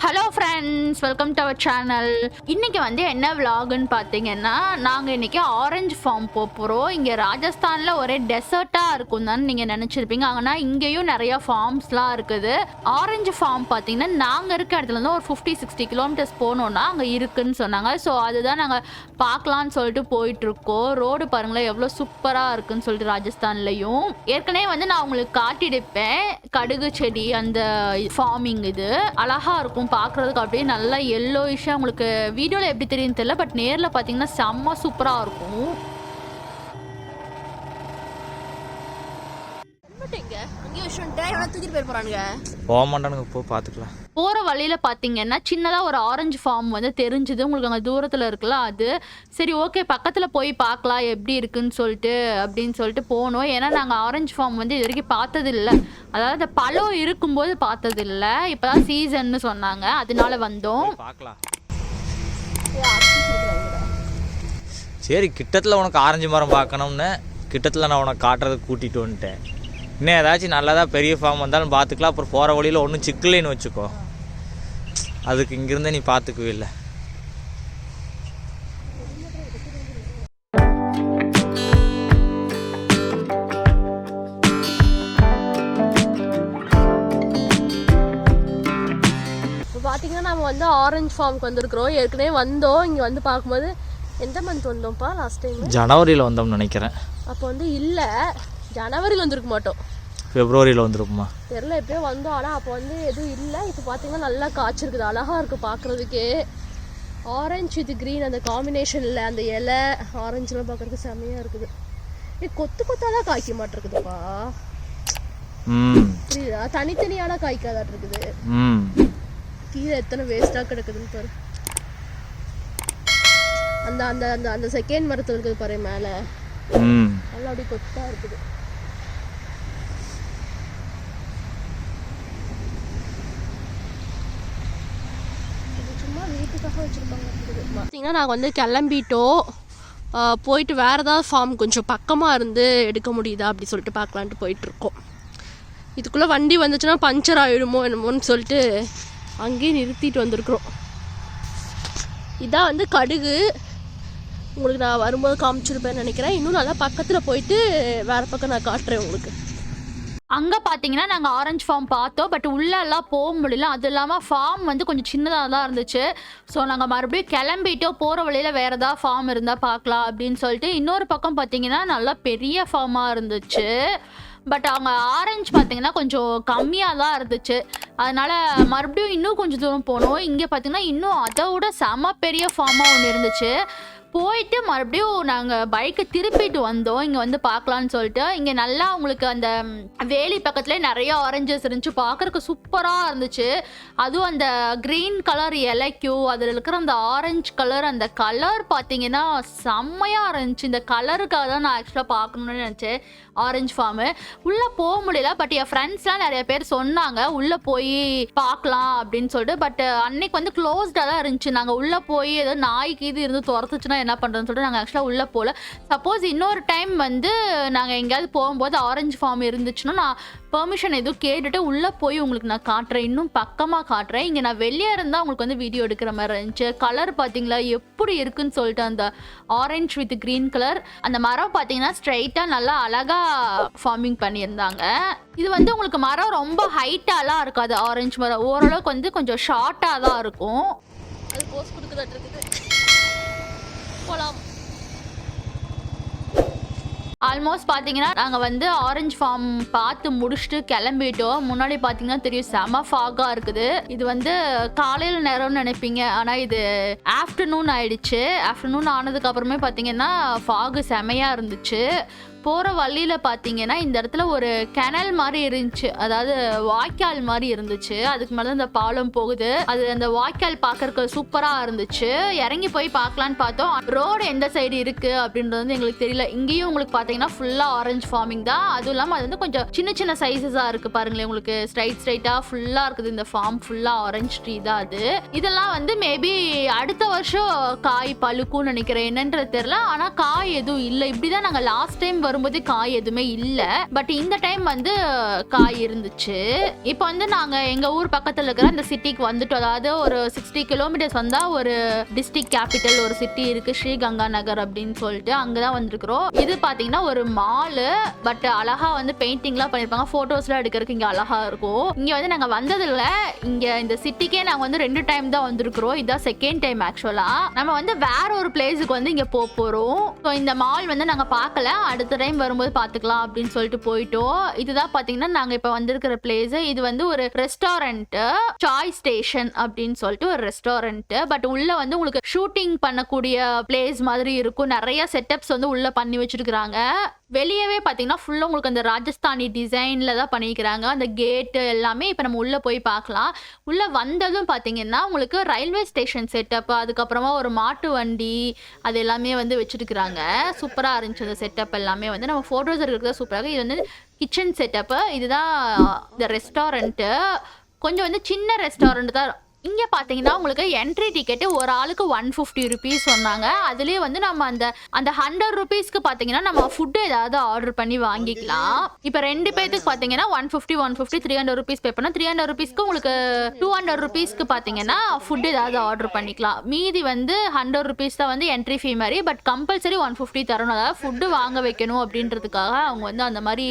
Hello friends welcome to our channel இன்னைக்கு வந்து என்ன விலாகுன்னு பார்த்தீங்கன்னா நாங்கள் இன்னைக்கு ஆரஞ்சு ஃபார்ம் போக போகிறோம் இங்கே ராஜஸ்தானில் ஒரே டெசர்ட்டாக இருக்கும் தான் நீங்கள் நினச்சிருப்பீங்க. ஆனால் இங்கேயும் நிறையா ஃபார்ம்ஸ்லாம் இருக்குது. ஆரஞ்சு ஃபார்ம் பார்த்தீங்கன்னா நாங்கள் இருக்க இடத்துலருந்து ஒரு ஃபிஃப்டி சிக்ஸ்டி கிலோமீட்டர்ஸ் போனோன்னா அங்கே இருக்குன்னு சொன்னாங்க. ஸோ அதுதான் நாங்கள் பார்க்கலான்னு சொல்லிட்டு போயிட்டுருக்கோம். ரோடு பாருங்களேன் எவ்வளோ சூப்பராக இருக்குதுன்னு சொல்லிட்டு ராஜஸ்தான்லையும். ஏற்கனவே வந்து நான் உங்களுக்கு காட்டியிருப்பேன். கடுகு செடி அந்த ஃபார்மிங் இது. அழகாக இருக்கும். பார்க்குறதுக்கு அப்படியே நல்லா எல்லோயிஷாக உங்களுக்கு வீடியோவில் எப்படி தெரியும்னு தெரியல பட் நேரில் பார்த்தீங்கன்னா செம்ம சூப்பராக இருக்கும். அங்கேயே வச்சுட்டேன் எவனா தூக்கிட்டு போய் போறானுங்க? போக மாட்டானுங்க போ பார்த்துக்கலாம் போகிற வழியில் பார்த்தீங்கன்னா சின்னதாக ஒரு ஆரஞ்சு ஃபார்ம் வந்து தெரிஞ்சுது. உங்களுக்கு அங்கே தூரத்தில் இருக்குல்ல அது. சரி ஓகே பக்கத்தில் போய் பார்க்கலாம் எப்படி இருக்குன்னு சொல்லிட்டு அப்படின்னு சொல்லிட்டு போனோம். ஏன்னா நாங்கள் ஆரஞ்சு ஃபார்ம் வந்து இது வரைக்கும் பார்த்தது இல்லை அதாவது பழம் இருக்கும்போது பார்த்தது இல்லை இப்போ தான் சீசன்னு சொன்னாங்க. அதனால வந்தோம். பார்க்கலாம் சரி கிட்டத்தில் உனக்கு ஆரஞ்சு மரம் பார்க்கணும்னு கிட்டத்தில் நான் உனக்கு காட்டுறதுக்கு கூட்டிகிட்டு வந்துட்டேன். இன்னும் ஏதாச்சும் நல்லதாக பெரிய ஃபார்ம் வந்தாலும் பார்த்துக்கலாம் அப்புறம் போகிற வழியில் ஒன்றும் சிக்கலைன்னு வச்சுக்கோ. அதுக்கு இங்கிருந்தே நீ பார்த்துக்கவே இல்லை. இப்போ பார்த்தீங்கன்னா நம்ம வந்து ஆரஞ்சு ஃபார்முக்கு வந்திருக்கிறோம். ஏற்கனவே வந்தோம். இங்கே வந்து பார்க்கும்போது எந்த மந்த் வந்தோம்ப்பா? லாஸ்ட் டைம் ஜனவரியில் வந்தோம்னு நினைக்கிறேன். அப்போ வந்து இல்லை. ஜனவரியில் வந்திருக்க மாட்டோம். பிப்ரவரியில் வந்திருக்குமா? தெரில எப்பயோ வந்தோம். ஆனால் அப்போ வந்து எதுவும் இல்லை. இப்போ பார்த்தீங்கன்னா நல்லா காய்ச்சிருக்குது. அழகாக இருக்குது பார்க்குறதுக்கே ஆரஞ்சு வித் க்ரீன் அந்த காம்பினேஷனில் அந்த இலை ஆரஞ்சுலாம் பார்க்குறதுக்கு செம்மையாக இருக்குது. ஏ கொத்து கொத்தாக தான் காய்க்க மாட்டிருக்குதுப்பா. புரியுதா? தனித்தனியான காய்க்காதாட்டு இருக்குது கீழே எத்தனை வேஸ்ட்டாக கிடக்குதுன்னு பாரு. அந்த அந்த அந்த அந்த செகண்ட் மரத்தில் இருக்குது பாரு மேலே. நல்லா அப்படியே கொத்தா இருக்குது இது அழகாக வச்சுருப்பாங்க. பார்த்தீங்கன்னா நாங்கள் வந்து கிளம்பிட்டோம் போயிட்டு வேறு ஏதாவது ஃபார்ம் கொஞ்சம் பக்கமாக இருந்து எடுக்க முடியுதா அப்படி சொல்லிட்டு பார்க்கலான்ட்டு போயிட்டுருக்கோம். இதுக்குள்ளே வண்டி வந்துச்சுன்னா பஞ்சர் ஆகிடுமோ என்னமோன்னு சொல்லிட்டு அங்கேயே நிறுத்திட்டு வந்திருக்கிறோம். இதான் வந்து கடுகு. உங்களுக்கு நான் வரும்போது காமிச்சிருப்பேன்னு நினைக்கிறேன். இன்னும் நல்லா பக்கத்தில் போயிட்டு வேறு பக்கம் நான் காட்டுறேன் உங்களுக்கு. அங்கே பார்த்தீங்கன்னா நாங்கள் ஆரஞ்சு ஃபார்ம் பார்த்தோம் பட் உள்ளெல்லாம் போக முடியல. அது இல்லாமல் ஃபார்ம் வந்து கொஞ்சம் சின்னதாக தான் இருந்துச்சு. ஸோ நாங்கள் மறுபடியும் கிளம்பிட்டோ போகிற வழியில் வேறு ஏதாவது ஃபார்ம் இருந்தால் பார்க்கலாம் அப்படின்னு சொல்லிட்டு இன்னொரு பக்கம் பார்த்தீங்கன்னா நல்லா பெரிய ஃபார்மாக இருந்துச்சு. பட் அவங்க ஆரஞ்சு பார்த்தீங்கன்னா கொஞ்சம் கம்மியாக தான் இருந்துச்சு. அதனால் மறுபடியும் இன்னும் கொஞ்சம் தூரம் போனோம். இங்கே பார்த்தீங்கன்னா இன்னும் அதை விட செம பெரிய ஃபார்மாக ஒன்று இருந்துச்சு. போயிட்டு மறுபடியும் நாங்கள் பைக்கை திருப்பிட்டு வந்தோம். இங்கே வந்து பார்க்கலான்னு சொல்லிட்டு. இங்கே நல்லா உங்களுக்கு அந்த வேலி பக்கத்துலேயே நிறைய ஆரஞ்சஸ் இருந்துச்சு. பார்க்குறக்கு சூப்பராக இருந்துச்சு. அதுவும் அந்த க்ரீன் கலர் இலைக்கும் அதில் இருக்கிற அந்த ஆரஞ்சு கலர் அந்த கலர் பார்த்தீங்கன்னா செம்மையாக இருந்துச்சு. இந்த கலருக்காக தான் நான் ஆக்சுவலாக பார்க்கணுன்னு நினச்சேன். ஆரஞ்சு ஃபார்மு உள்ளே போக முடியல பட் என் ஃப்ரெண்ட்ஸ்லாம் நிறைய பேர் சொன்னாங்க உள்ளே போய் பார்க்கலாம் அப்படின்னு சொல்லிட்டு. பட் அன்னைக்கு வந்து க்ளோஸ்டாக தான் இருந்துச்சு. நாங்கள் உள்ளே போய் ஏதோ நாய்க்கு இது இருந்து துரத்துச்சுன்னா என்ன பண்ணுறதுன்னு சொல்லிட்டு நாங்கள் ஆக்சுவலாக உள்ளே போகல சப்போஸ் இன்னொரு டைம் வந்து நாங்கள் எங்கேயாவது போகும்போது ஆரஞ்சு ஃபார்ம் இருந்துச்சுன்னா நான் பெர்மிஷன் எதுவும் கேட்டுட்டு உள்ளே போய் உங்களுக்கு நான் காட்டுறேன். இன்னும் பக்கமாக காட்டுறேன். இங்கே நான் வெளியே இருந்தால் உங்களுக்கு வந்து வீடியோ எடுக்கிற மாதிரி இருந்துச்சு. கலர் பார்த்தீங்களா? எப்படி இருக்குன்னு சொல்லிட்டு அந்த ஆரஞ்சு வித் க்ரீன் கலர் அந்த மரம் பார்த்தீங்கன்னா ஸ்ட்ரைட்டாக நல்லா அழகாக ஃபார்மிங் பண்ணியிருந்தாங்க. இது வந்து உங்களுக்கு மரம் ரொம்ப ஹைட்டாலாம் இருக்காது. ஆரஞ்சு மரம். ஓரளவுக்கு வந்து கொஞ்சம் ஷார்ட்டாக தான் இருக்கும். அது போஸ் கொடுக்குதாட்டு இருக்குது. போகலாம் ஆல்மோஸ்ட் பார்த்தீங்கன்னா நாங்கள் வந்து ஆரஞ்சு ஃபார்ம் பார்த்து முடிச்சுட்டு கிளம்பிட்டோம். முன்னாடி பார்த்தீங்கன்னா தெரியும் செம ஃபாகாக இருக்குது. இது வந்து காலையில் நேரம்னு நினைப்பீங்க. ஆனால் இது ஆஃப்டர்நூன் ஆயிடுச்சு. ஆஃப்டர்நூன் ஆனதுக்கு அப்புறமே பார்த்தீங்கன்னா ஃபாகு செமையாக இருந்துச்சு. போகிற வழியில் பார்த்தீங்கன்னா இந்த இடத்துல ஒரு கெனல் மாதிரி இருந்துச்சு. அதாவது வாய்க்கால் மாதிரி இருந்துச்சு. அதுக்கு மேலே இந்த பாலம் போகுது. அது அந்த வாய்க்கால் பார்க்கறக்கு சூப்பராக இருந்துச்சு. இறங்கி போய் பார்க்கலான்னு பார்த்தோம். ரோடு எந்த சைடு இருக்குது அப்படின்றது வந்து எங்களுக்கு தெரியல. இங்கேயும் உங்களுக்கு பார்த்தீங்கன்னா ஃபுல்லாக ஆரஞ்சு ஃபார்மிங் தான். அதுவும் இல்லாமல் அது வந்து கொஞ்சம் சின்ன சின்ன சைஸஸாக இருக்குது பாருங்களேன். உங்களுக்கு ஸ்ட்ரைட் ஸ்ட்ரைட்டாக ஃபுல்லாக இருக்குது. இந்த ஃபார்ம் ஃபுல்லாக ஆரஞ்சு ட்ரீ தான் அது. இதெல்லாம் வந்து மேபி அடுத்த வருஷம் காய் பழுக்கும்னு நினைக்கிறேன். என்னன்றது தெரில ஆனால் காய் எதுவும் இல்லை. இப்படி தான் நாங்கள் லாஸ்ட் டைம் வரும்போது காய் எதுவுமே இல்லை. பட் இந்த டைம் வந்து காய் இருந்துச்சு. இப்போ வந்து நாங்க எங்க ஊர் பக்கத்துல இருக்கிற அந்த சிட்டிக்கு வந்துட்டோம். அதாவது ஒரு சிக்ஸ்டி கிலோமீட்டர்ஸ் வந்தா ஒரு டிஸ்ட்ரிக்ட் கேபிட்டல் ஒரு சிட்டி இருக்கு ஸ்ரீ கங்கா நகர் அப்படின்னு சொல்லிட்டு அங்கதான் வந்திருக்கிறோம். இது பாத்தீங்கன்னா ஒரு மாலு பட் அழகா வந்து பெயிண்டிங்லாம் பண்ணிருப்பாங்க. ஃபோட்டோஸ்லாம் எடுக்கிறதுக்கு இங்க அழகா இருக்கும். இங்க வந்து நாங்க வந்ததில்ல இங்க இந்த சிட்டிக்கே நாங்க வந்து ரெண்டு டைம் தான் வந்திருக்கிறோம். இதுதான் செகண்ட் டைம் ஆக்சுவலா நம்ம வந்து வேற ஒரு பிளேஸுக்கு வந்து இங்க போக போறோம். ஸோ இந்த மால் வந்து நாங்க பார்க்கல. அடுத்த டைம் வரும்போது பார்த்துக்கலாம் அப்படின்னு சொல்லிட்டு போயிட்டோம். இதுதான் பாத்தீங்கன்னா நாங்க இப்ப வந்திருக்கிற பிளேஸ் இது வந்து ஒரு ரெஸ்டாரண்ட் சாய் ஸ்டேஷன் அப்படின்னு சொல்லிட்டு ஒரு ரெஸ்டாரண்ட் பட் உள்ள வந்து உங்களுக்கு ஷூட்டிங் பண்ணக்கூடிய பிளேஸ் மாதிரி இருக்கும். நிறைய செட்டப்ஸ் வந்து உள்ள பண்ணி வச்சிருக்காங்க வெளியவே பார்த்தீங்கன்னா ஃபுல்லாக உங்களுக்கு அந்த ராஜஸ்தானி டிசைனில் தான் பண்ணிக்கிறாங்க. அந்த கேட்டு எல்லாமே இப்போ நம்ம உள்ளே போய் பார்க்கலாம். உள்ளே வந்ததும் பார்த்தீங்கன்னா உங்களுக்கு ரயில்வே ஸ்டேஷன் செட்டப் அதுக்கப்புறமா ஒரு மாட்டு வண்டி அது எல்லாமே வந்து வச்சுருக்குறாங்க. சூப்பராக இருந்துச்சு அந்த செட்டப் எல்லாமே வந்து. நம்ம ஃபோட்டோஸ் இருக்கிறது சூப்பராக இது வந்து கிச்சன் செட்டப்பு இதுதான் இந்த ரெஸ்டாரண்ட்டு கொஞ்சம் வந்து சின்ன ரெஸ்டாரண்ட் தான் இங்கே பார்த்தீங்கன்னா உங்களுக்கு என்ட்ரி டிக்கெட்டு ஒரு ஆளுக்கு ஒன் ஃபிஃப்டி ருபீஸ் சொன்னாங்க. அதுலேயே வந்து நம்ம அந்த அந்த ஹண்ட்ரட் ருபீஸ்க்கு பார்த்தீங்கன்னா நம்ம ஃபுட்டு ஏதாவது ஆர்டர் பண்ணி வாங்கிக்கலாம். இப்போ ரெண்டு பேத்துக்கு பார்த்தீங்கன்னா one fifty one fifty three hundred rupees pay பண்ணால் த்ரீ ஹண்ட்ரட் ருபீஸ்க்கு உங்களுக்கு டூ ஹண்ட்ரட் ருபீஸ்க்கு பார்த்தீங்கன்னா ஃபுட் ஏதாவது ஆர்டர் பண்ணிக்கலாம். மீதி வந்து ஹண்ட்ரட் ருபீஸ் தான் வந்து என்ட்ரி ஃபீ மாதிரி பட் கம்பல்சரி ஒன் ஃபிஃப்டி தரணும். அதாவது ஃபுட்டு வாங்க வைக்கணும் அப்படின்றதுக்காக அவங்க வந்து அந்த மாதிரி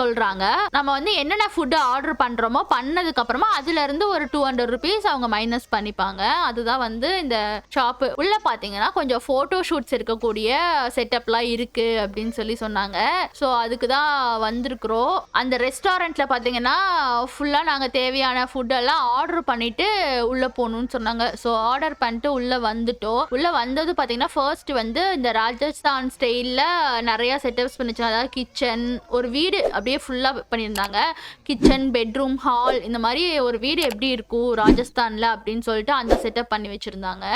சொல்கிறாங்க நம்ம வந்து என்னென்ன ஃபுட்டு ஆர்டர் பண்ணுறோமோ பண்ணதுக்கு அப்புறமா அதுல இருந்து ஒரு டூ ஹண்ட்ரட் ருபீஸ் அவங்க மைனஸ் பண்ணிப்பாங்க. அதுதான் வந்து இந்த ஷாப்பு உள்ள பார்த்தீங்கன்னா கொஞ்சம் ஃபோட்டோ ஷூட்ஸ் இருக்கக்கூடிய செட்டப்லாம் இருக்கு அப்படின்னு சொல்லி சொன்னாங்க. ஸோ அதுக்கு தான் வந்திருக்கிறோம். அந்த ரெஸ்டாரண்ட்ல பார்த்தீங்கன்னா ஃபுல்லாக நாங்கள் தேவையான ஃபுட்டெல்லாம் ஆர்டர் பண்ணிட்டு உள்ளே போகணும்னு சொன்னாங்க. ஸோ ஆர்டர் பண்ணிட்டு உள்ளே வந்துட்டோம். உள்ளே வந்தது பார்த்தீங்கன்னா ஃபர்ஸ்ட் வந்து இந்த ராஜஸ்தான் ஸ்டைலில் நிறையா செட்டப்ஸ் பண்ணிச்சு அதாவது கிச்சன் ஒரு வீடு அப்படியே ஃபுல்லாக பண்ணியிருந்தாங்க. கிச்சன் பெட்ரூம் ஹால் இந்த மாதிரி ஒரு வீடு எப்படி இருக்கும் ராஜஸ்தானில்? அப்படின்னு சொல்லிட்டு அந்த செட்டப் பண்ணி வச்சுருந்தாங்க.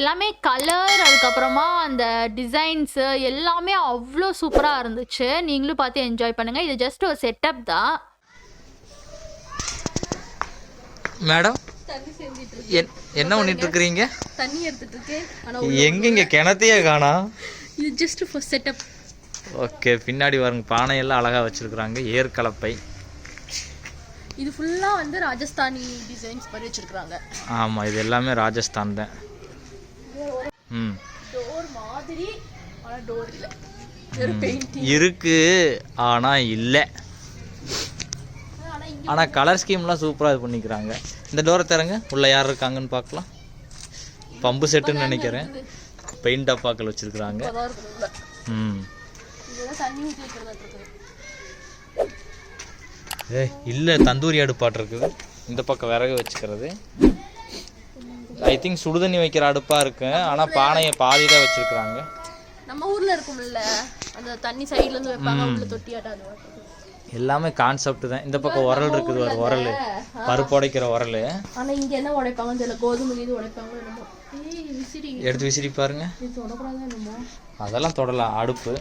எல்லாமே கலர் அதுக்கப்புறமா அந்த டிசைன்ஸு எல்லாமே அவ்வளோ சூப்பராக இருந்துச்சு. நீங்களும் பார்த்து என்ஜாய் பண்ணுங்கள் இது ஜஸ்ட் ஒரு செட்டப் தான். மேடம் என்ன பண்ணிட்டு இருக்கிறீங்க? தண்ணி எடுத்துட்டு இருக்கேன். எங்கெங்க கிணத்தையே காணா? இது ஜஸ்ட் ஃபார் செட்டப் ஓகே பின்னாடி பாருங்க பானையெல்லாம் அழகா வச்சிருக்கிறாங்க. ஏற்கலப்பை இது ஃபுல்லா வந்து ராஜஸ்தானி டிசைன்ஸ் மாதிரி வச்சிருக்காங்க ஆமா இது எல்லாமே ராஜஸ்தான் தான். ம். டோர் மாதிரி ஆனா டோர் இல்ல. இருக்கு ஆனா இல்லை. ஆனா கலர் ஸ்கீம்லாம் சூப்பரா இது பண்ணிக்கிறாங்க. இந்த டோரை தரங்க. உள்ள யார் இருக்காங்கன்னு பார்க்கலாம். பம்பு செட்டுன்னு நினைக்கிறேன். பெயிண்ட் டப்பாக்கள் வச்சிருக்கிறாங்க. ம். ஏய் இல்லை தந்தூரி அடுப்பாட்டு இருக்குது. இந்த பக்கம் விறகு வச்சுக்கிறது. ஐ திங்க் சுடுதண்ணி வைக்கிற அடுப்பா இருக்கு. ஆனா பானையை பாதி தான் வச்சிருக்கிறாங்க. நம்ம ஊர்ல இருக்கும்ல அந்த தண்ணி சைடுல இருந்து வைப்பாங்க உள்ள தொட்டியாட்டம். எல்லாமே கான்செப்ட் தான். இந்த பக்கம் உரல் இருக்குது ஒரு உரல். பருப்பு உடைக்கிற உரல். ஆனா இங்க என்ன உடைப்பாங்கன்னு தெரியல. கோதுமை இது உடைப்பாங்க எடுத்து விசிறி பாருங்க. அதெல்லாம் தொடலாம். அடுப்பு.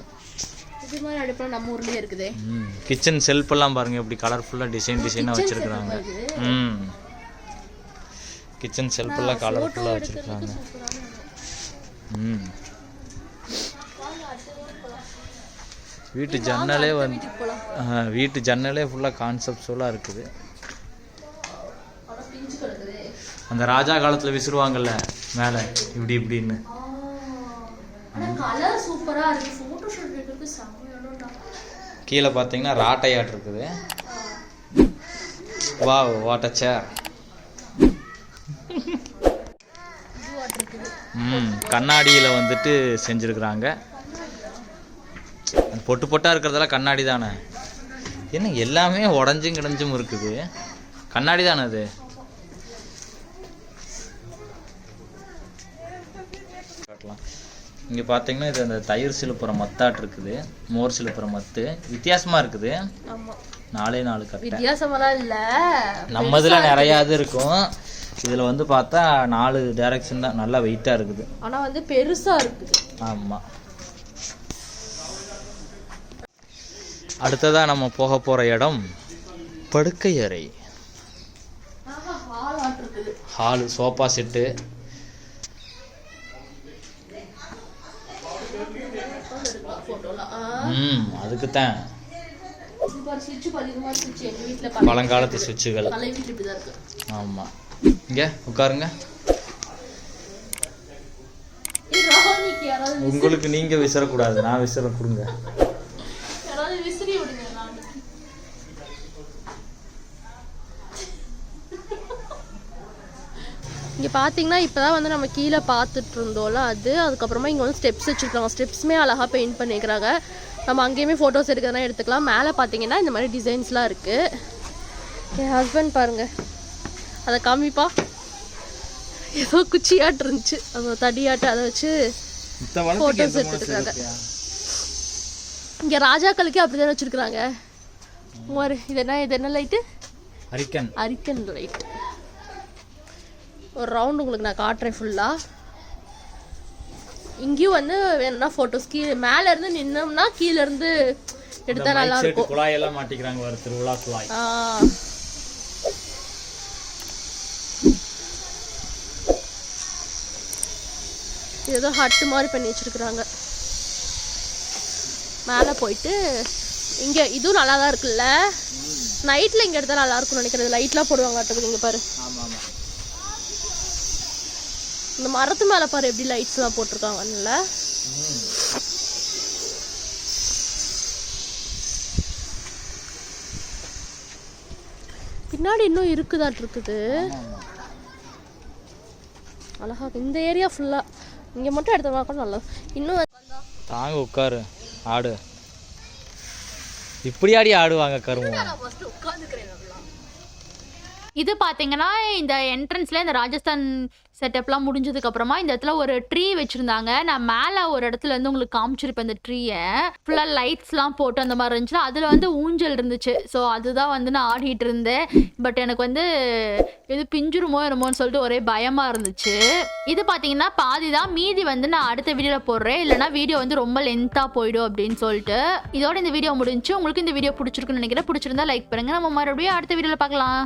இது மாதிரி அடுப்பெல்லாம் நம்ம ஊர்லயே இருக்குதே. கிச்சன் செல்ஃப் எல்லாம் பாருங்க எப்படி கலர்ஃபுல்லாக டிசைன் டிசைனாக வச்சிருக்கிறாங்க. ம். கிச்சன் செல்ஃப் எல்லாம் கலர்ஃபுல்லாக வச்சிருக்காங்க ம். வீட்டு ஜன்னலே வந்து வீட்டு ஜன்னலே ஃபுல்லாக கான்செப்ட்ஸுவலாக இருக்குது. அந்த ராஜா காலத்தில் விசிறுவாங்கல்ல மேலே இப்படி இப்படின்னு. கலர் சூப்பரா இருக்கு. போட்டோ ஷூட் எடுக்கிறது செம்மையானடா கீழே பார்த்தீங்கன்னா ராட்டையாட் இருக்குது. வா வாட் அ சேர் ம் கண்ணாடியில் வந்துட்டு செஞ்சுருக்குறாங்க. பொட்டு பொட்டாக இருக்கிறதெல்லாம் கண்ணாடி தானே? என்ன எல்லாமே உடஞ்சும் கிடஞ்சும் இருக்குது. கண்ணாடி தானே அது? இங்கே பார்த்தீங்கன்னா இது அந்த தயிர் சிலுப்புற மத்தாட் இருக்குது. மோர் சிலுப்புற மத்து. வித்தியாசமாக இருக்குது. நாலே நாலு கட்டை. வித்தியாசமெல்லாம் இல்ல. நம்ம இதில் நிறையா இது இருக்கும். இதில் வந்து பார்த்தா நாலு டைரக்ஷன் தான். நல்லா வெயிட்டாக இருக்குது. ஆனா வந்து பெருசா இருக்குது. ஆமாம் அடுத்ததாக நம்ம போக போகிற இடம் படுக்கை அறை. ஹாலு சோஃபா செட்டு ம் அதுக்கு தான் பழங்காலத்து சுவிட்சுகள். ஆமாம் இங்கே உட்காருங்க. உங்களுக்கு நீங்க விசிறக்கூடாது நான் விசிற கொடுங்க. இங்க பாத்தீங்கன்னா இப்பதான் இங்கே பார்த்தீங்கன்னா இப்போ தான் வந்து நம்ம கீழே பார்த்துட்டு இருந்தோம்ல அது. அதுக்கப்புறமா இங்கே வந்து ஸ்டெப்ஸ் வச்சுருக்காங்க. ஸ்டெப்ஸுமே அழகாக பெயிண்ட் பண்ணியிருக்கிறாங்க நம்ம அங்கேயுமே ஃபோட்டோஸ் எடுக்கிறதுனா எடுத்துக்கலாம். மேலே பார்த்தீங்கன்னா இந்த மாதிரி டிசைன்ஸ்லாம் இருக்குது என் ஹஸ்பண்ட் பாருங்கள் அதை காமிப்பா. ஏதோ குச்சியாட்டு இருந்துச்சு. அது தடியாட்டு அதை வச்சு Photos எடுத்துருக்காங்க. இங்கே ராஜாக்களுக்கே அப்படி தான் வச்சுருக்குறாங்க. ஒரு இது என்ன இது என்ன லைட்டு அரிக்கன் அரிக்கன் லைட் ஒரு ரவுண்ட் உங்களுக்கு நான் காட்டுறேன் ஃபுல்லாக இங்கேயும் வந்து வேணும்னா ஃபோட்டோஸ் கீழே மேலே இருந்து நின்னோம்னா கீழே இருந்து எடுத்தா நல்லா இருக்கும் குழாயெல்லாம் மாட்டிக்கிறாங்க வர திருவிழா குழாய். ஏதோ ஹட்டு மாதிரி பண்ணி வச்சிருக்கிறாங்க. மேலே போயிட்டு இங்கே இதுவும் நல்லா தான் இருக்குல்ல நைட்டில் இங்கே எடுத்தால் நல்லா இருக்கும்னு நினைக்கிறது லைட்லாம் போடுவாங்க இங்கே பாரு. ஆமாம் ஆமாம். இந்த மரத்து மேலே பாரு எப்படி லைட்ஸ்லாம் போட்டிருக்காங்கல்ல. பின்னாடி இன்னும் இருக்குதாட்டு இருக்குது. அழகா இந்த ஏரியா ஃபுல்லாக இங்கே மட்டும் எடுத்தோம்னா கூட நல்லா இன்னும் தாங்க உட்காரு. ஆடு. இப்படியாடி ஆடுவாங்க கருமம். இது பார்த்தீங்கன்னா இந்த என்ட்ரன்ஸ்ல இந்த ராஜஸ்தான் செட்டப்லாம் முடிஞ்சதுக்கு அப்புறமா இந்த இடத்துல ஒரு ட்ரீ வச்சிருந்தாங்க. நான் மேலே ஒரு இடத்துல இருந்து உங்களுக்கு காமிச்சிருப்பேன் இந்த ட்ரீயை ஃபுல்லாக லைட்ஸ்லாம் போட்டு அந்த மாதிரி இருந்துச்சு அதில் வந்து ஊஞ்சல் இருந்துச்சு. ஸோ அதுதான் வந்து நான் ஆடிட்டு இருந்தேன். பட் எனக்கு வந்து இது பிஞ்சிருமோ என்னமோன்னு சொல்லிட்டு ஒரே பயமாக இருந்துச்சு. இது பார்த்தீங்கன்னா பாதி தான் மீதி வந்து நான் அடுத்த வீடியோவில் போடுறேன். இல்லைனா வீடியோ வந்து ரொம்ப லென்த்தாக போயிடும் அப்படின்னு சொல்லிட்டு. இதோட இந்த வீடியோ முடிஞ்சு உங்களுக்கு இந்த வீடியோ பிடிச்சிருக்குன்னு நினைக்கிறேன். பிடிச்சிருந்தா லைக் பண்ணுங்கள் நம்ம மறுபடியும் அடுத்த வீடியோவில் பார்க்கலாம்.